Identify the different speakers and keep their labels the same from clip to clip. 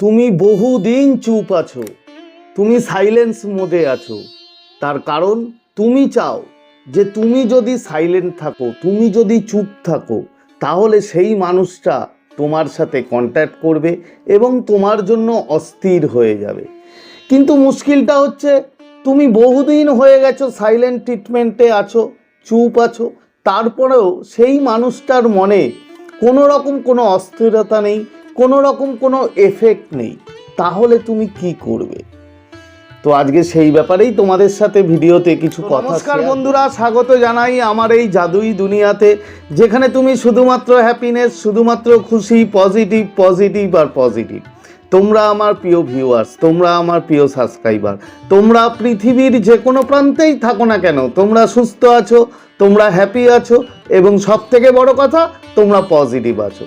Speaker 1: তুমি বহুদিন চুপ আছো, তুমি সাইলেন্স মোডে আছো। তার কারণ তুমি চাও যে তুমি যদি সাইলেন্ট থাকো, তুমি যদি চুপ থাকো, তাহলে সেই মানুষটা তোমার সাথে কন্ট্যাক্ট করবে এবং তোমার জন্য অস্থির হয়ে যাবে। কিন্তু মুশকিলটা হচ্ছে, তুমি বহুদিন হয়ে গেছো সাইলেন্ট ট্রিটমেন্টে আছো, চুপ আছো, তারপরেও সেই মানুষটার মনে কোনো রকম কোনো অস্থিরতা নেই কোনো রকম কোনো এফেক্ট নেই। তাহলে তুমি কি করবে? তো আজকে সেই ব্যাপারেই তোমাদের সাথে ভিডিওতে কিছু কথা নমস্কার বন্ধুরা স্বাগত জানাই আমার এই জাদুই দুনিয়াতে যেখানে তুমি শুধুমাত্র হ্যাপিনেস শুধুমাত্র খুশি পজিটিভ পজিটিভ আর পজিটিভ তোমরা আমার প্রিয় ভিউয়ার্স তোমরা আমার প্রিয় সাবস্ক্রাইবার তোমরা পৃথিবীর যে কোনো প্রান্তেই থাকো না কেন তোমরা সুস্থ আছো তোমরা হ্যাপি আছো এবং সব থেকে বড় কথা তোমরা পজিটিভ আছো।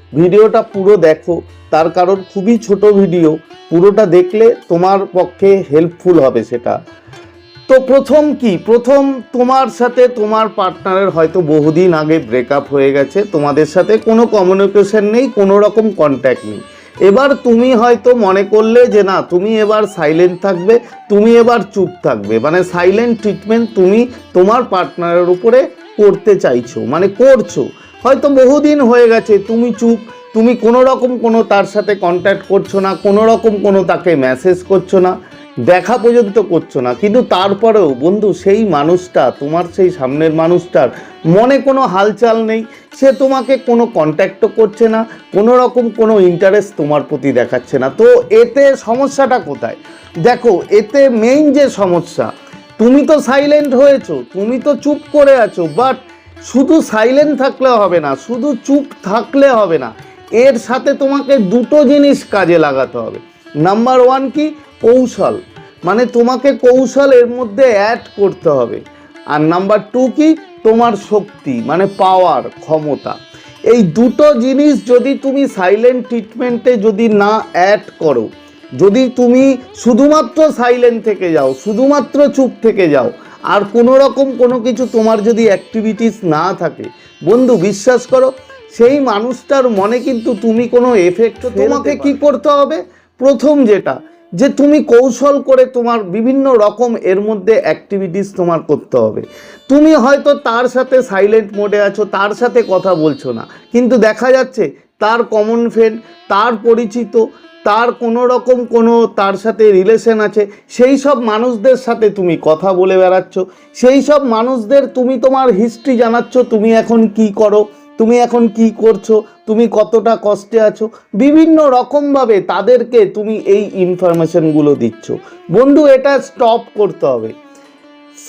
Speaker 1: ভিডিওটা পুরো দেখো, তার কারণ খুবই ছোট ভিডিও, পুরোটা দেখলে তোমার পক্ষে হেল্পফুল হবে সেটা। তো প্রথম কি? প্রথম তোমার সাথে তোমার পার্টনারের হয়তো বহুদিন আগে ব্রেকআপ হয়ে গেছে, তোমাদের সাথে কোনো কমিউনিকেশন নেই, কোনো রকম কন্ট্যাক্ট নেই। এবার তুমি হয়তো মনে করলে যে না, তুমি এবার সাইলেন্ট থাকবে, তুমি এবার চুপ থাকবে। মানে সাইলেন্ট ট্রিটমেন্ট তুমি তোমার পার্টনারের উপরে করতে চাইছো মানে করছ। হয়তো বহুদিন হয়ে গেছে, তুমি চুপ, তুমি কোনো রকম কোনো তার সাথে কন্ট্যাক্ট করছ না, কোনো রকম কোনো তাকে মেসেজ করছ না, দেখা পর্যন্ত করছ না। কিন্তু তারপরেও বন্ধু, সেই মানুষটা, তোমার সেই সামনের মানুষটার মনে কোনো হালচাল নেই, সে তোমাকে কোনো কন্ট্যাক্টও করছে না, কোনো রকম কোনো ইন্টারেস্ট তোমার প্রতি দেখাচ্ছে না। তো এতে সমস্যাটা কোথায়? দেখো, এতে মেইন যে সমস্যা, তুমি তো সাইলেন্ট হয়েছো, তুমি তো চুপ করে আছো বাট শুধু সাইলেন্ট থাকলে হবে না, শুধু চুপ থাকলে হবে না। এর সাথে তোমাকে দুটো জিনিস কাজে লাগাতে হবে। নাম্বার ওয়ান কি? কৌশল। মানে তোমাকে কৌশল এর মধ্যে অ্যাড করতে হবে। আর নাম্বার টু কি? তোমার শক্তি মানে পাওয়ার ক্ষমতা। এই দুটো জিনিস যদি তুমি সাইলেন্ট ট্রিটমেন্টে যদি না অ্যাড করো, যদি তুমি শুধুমাত্র সাইলেন্ট থেকে যাও, শুধুমাত্র চুপ থেকে যাও আর কোনো রকম কোনো কিছু তোমার যদি অ্যাক্টিভিটিস না থাকে বন্ধু বিশ্বাস করো সেই মানুষটার মনে কিন্তু তুমি কোনো এফেক্ট তোমাকে কি করতে হবে? প্রথম যেটা যে তুমি কৌশল করে তোমার বিভিন্ন রকম এর মধ্যে অ্যাক্টিভিটিস তোমার করতে হবে। তুমি হয়তো তার সাথে সাইলেন্ট মোডে আছো তার সাথে কথা বলছো না কিন্তু দেখা যাচ্ছে তার কমন ফ্রেন্ড তার পরিচিত তার কোনো রকম কোনো তার সাথে রিলেশন আছে। সেই সব মানুষদের সাথে তুমি কথা বলে বেড়াচ্ছ। সেই সব মানুষদের তুমি তোমার হিস্ট্রি জানাচ্ছ, তুমি এখন কি করো, তুমি এখন কি করছ, তুমি কতটা কষ্টে আছো। বিভিন্ন রকমভাবে তাদেরকে তুমি এই ইনফরমেশনগুলো দিচ্ছ। বন্ধু, এটা স্টপ করতে হবে।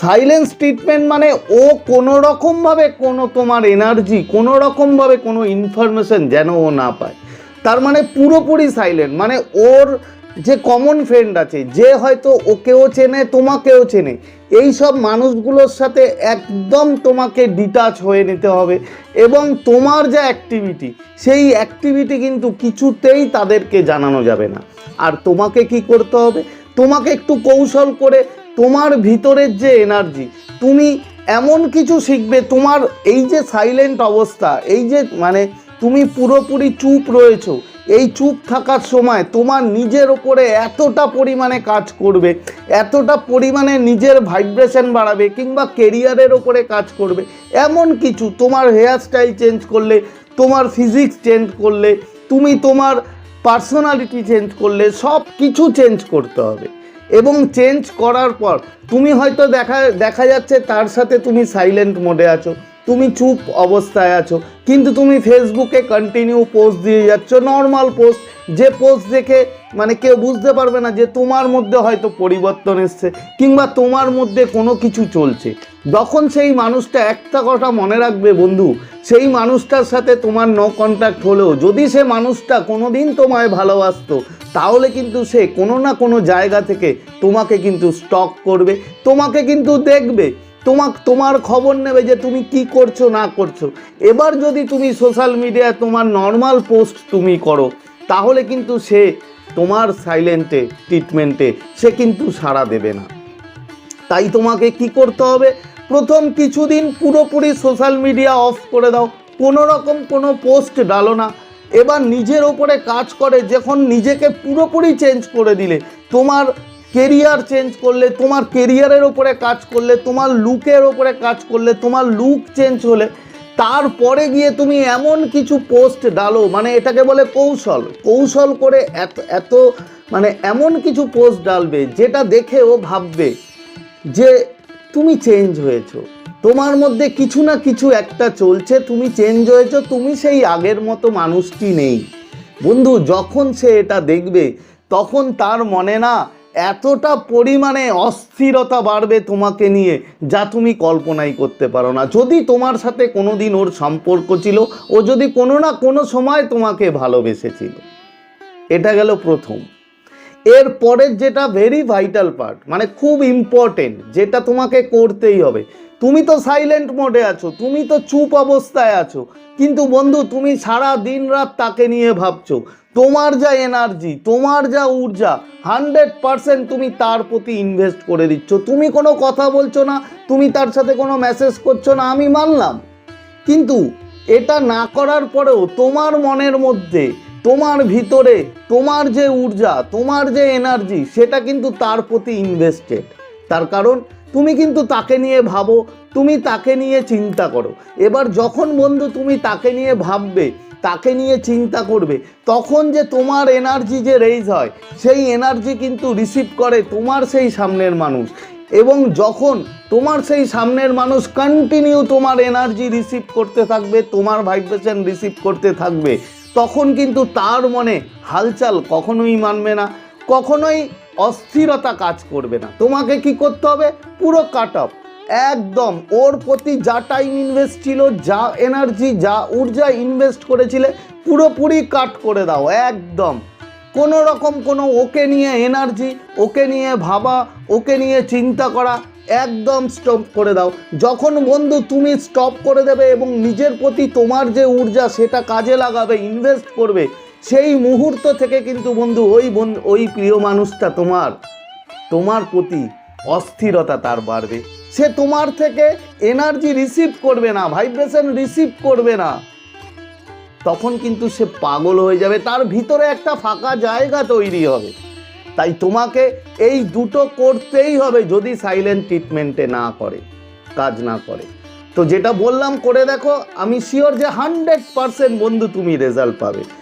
Speaker 1: সাইলেন্স ট্রিটমেন্ট মানে ও কোনো রকমভাবে কোনো তোমার এনার্জি কোনো রকমভাবে কোনো ইনফরমেশন যেন ও না পায়। তার মানে পুরোপুরি সাইলেন্ট মানে ওর যে কমন ফ্রেন্ড আছে, যে হয়তো ওকেও চেনে, তোমাকেও চেনে এই সব মানুষগুলোর সাথে একদম তোমাকে ডিটাচ হয়ে নিতে হবে এবং তোমার যে অ্যাক্টিভিটি সেই অ্যাক্টিভিটি কিন্তু কিছুতেই তাদেরকে জানানো যাবে না। আর তোমাকে কি করতে হবে? তোমাকে একটু কৌশল করে তোমার ভিতরের যে এনার্জি তুমি এমন কিছু শিখবে, তোমার এই যে সাইলেন্ট অবস্থা, এই যে মানে তুমি পুরোপুরি চুপ রয়েছো। এই চুপ থাকার সময় তোমার নিজের ওপরে এতটা পরিমাণে কাজ করবে, এতটা পরিমাণে নিজের ভাইব্রেশন বাড়াবে কিংবা কেরিয়ারের ওপরে কাজ করবে। এমন কিছু, তোমার হেয়ার স্টাইল চেঞ্জ করলে, তোমার ফিজিক্স চেঞ্জ করলে, তুমি তোমার পার্সোনালিটি চেঞ্জ করলে, সব কিছু চেঞ্জ করতে হবে। এবং চেঞ্জ করার পর, তুমি হয়তো দেখা দেখা যাচ্ছে তার সাথে তুমি সাইলেন্ট মোডে আছো। তুমি চুপ অবস্থায় আছো। কিন্তু তুমি ফেসবুকে কন্টিনিউ পোস্ট দিয়ে যাচ্ছ নর্মাল পোস্ট যে পোস্ট দেখে মানে কেউ বুঝতে পারবে না যে তোমার মধ্যে হয়তো পরিবর্তন এসছে, কিংবা তোমার মধ্যে কোনো কিছু চলছে। যখন সেই মানুষটা একটা কথা মনে রাখবে বন্ধু, সেই মানুষটার সাথে তোমার নো কন্ট্যাক্ট হলেও, যদি সে মানুষটা কোনো দিন তোমায় ভালোবাসতো, তাহলে কিন্তু সে কোনো না কোনো জায়গা থেকে তোমাকে কিন্তু স্টক করবে, তোমাকে কিন্তু দেখবে। তোমাক, তোমার খবর নেবে যে তুমি কি করছ, না করছ। এবার যদি তুমি সোশ্যাল মিডিয়ায় তোমার নর্মাল পোস্ট তুমি করো, তাহলে কিন্তু সে তোমার সাইলেন্টে ট্রিটমেন্টে সে কিন্তু সাড়া দেবে না। তাই তোমাকে কি করতে হবে? প্রথম কিছুদিন পুরোপুরি সোশ্যাল মিডিয়া অফ করে দাও। কোনো রকম কোনো পোস্ট ডালো না। এবার নিজের ওপরে কাজ করে, যখন নিজেকে পুরোপুরি চেঞ্জ করে দিলে, তোমার কেরিয়ার চেঞ্জ করলে, তোমার কেরিয়ারের ওপরে কাজ করলে, তোমার লুকের ওপরে কাজ করলে, তোমার লুক চেঞ্জ হলে, তারপরে গিয়ে তুমি এমন কিছু পোস্ট ডালো মানে এটাকে বলে কৌশল। কৌশল করে এত এত মানে এমন কিছু পোস্ট ডালবে, যেটা দেখে ও ভাববে যে তুমি চেঞ্জ হয়েছো। তোমার মধ্যে কিছু না কিছু একটা চলছে, তুমি চেঞ্জ হয়েছো, তুমি সেই আগের মতো মানুষটি নেই। বন্ধু, যখন সে এটা দেখবে, তখন তার মনে না এতটা পরিমাণে অস্থিরতা বাড়বে তোমাকে নিয়ে যা তুমি কল্পনাই করতে পারো না। যদি তোমার সাথে কোনো দিন ওর সম্পর্ক ছিল, ও যদি কোনো না কোনো সময় তোমাকে ভালোবেসেছিল। এটা গেল প্রথম। এর পরের যেটা ভেরি ভাইটাল পার্ট মানে খুব ইম্পর্টেন্ট যেটা তোমাকে করতেই হবে তুমি তো সাইলেন্ট মোডে আছো, তুমি তো চুপ অবস্থায় আছো। কিন্তু বন্ধু, তুমি সারা দিন রাত তাকে নিয়ে ভাবছ, তোমার যা এনার্জি তোমার যা ঊর্জা হান্ড্রেড পারসেন্ট তুমি তার প্রতি ইনভেস্ট করে দিচ্ছ। তুমি কোনো কথা বলছো না, তুমি তার সাথে কোনো মেসেজ করছ না, আমি মানলাম। কিন্তু এটা না করার পরেও তোমার মনের মধ্যে, তোমার ভিতরে, তোমার যে ঊর্জা, তোমার যে এনার্জি সেটা কিন্তু তার প্রতি ইনভেস্টেড তার কারণ তুমি কিন্তু তাকে নিয়ে ভাবো, তুমি তাকে নিয়ে চিন্তা করো। এবার যখন বন্ধু তুমি তাকে নিয়ে ভাববে, তাকে নিয়ে চিন্তা করবে, তখন যে তোমার এনার্জি যে রেইজ হয়, সেই এনার্জি কিন্তু রিসিভ করে তোমার সেই সামনের মানুষ। এবং যখন তোমার সেই সামনের মানুষ কন্টিনিউ তোমার এনার্জি রিসিভ করতে থাকবে, তোমার ভাইব্রেশন রিসিভ করতে থাকবে, তখন কিন্তু তার মনে হালচাল কখনোই মানবে না, কখনোই অস্থিরতা কাজ করবে না। তোমাকে কি করতে হবে? পুরো কাট অফ একদম, ওর প্রতি যা টাইম ইনভেস্ট ছিল, যা এনার্জি যা ঊর্জা ইনভেস্ট করেছিলে, পুরোপুরি কাট করে দাও, একদম। কোনো রকম কোনো ওকে নিয়ে এনার্জি ওকে নিয়ে ভাবা, ওকে নিয়ে চিন্তা করা, একদম স্টপ করে দাও। যখন বন্ধু তুমি স্টপ করে দেবে এবং নিজের প্রতি তোমার যে ঊর্জা, সেটা কাজে লাগাবে ইনভেস্ট করবে সেই মুহূর্ত থেকে কিন্তু বন্ধু, ওই বন্ধু ওই প্রিয় মানুষটা তোমার তোমার প্রতি অস্থিরতা তার বাড়বে। সে তোমার থেকে এনার্জি রিসিভ করবে না ভাইব্রেশন রিসিভ করবে না। তখন কিন্তু সে পাগল হয়ে যাবে, তার ভিতরে একটা ফাঁকা জায়গা তৈরি হবে। তাই তোমাকে এই দুটো করতেই হবে যদি সাইলেন্ট ট্রিটমেন্টে না করে, কাজ না করে। তো যেটা বললাম, করে দেখো, আমি শিওর যে হান্ড্রেড পারসেন্ট বন্ধু তুমি রেজাল্ট পাবে।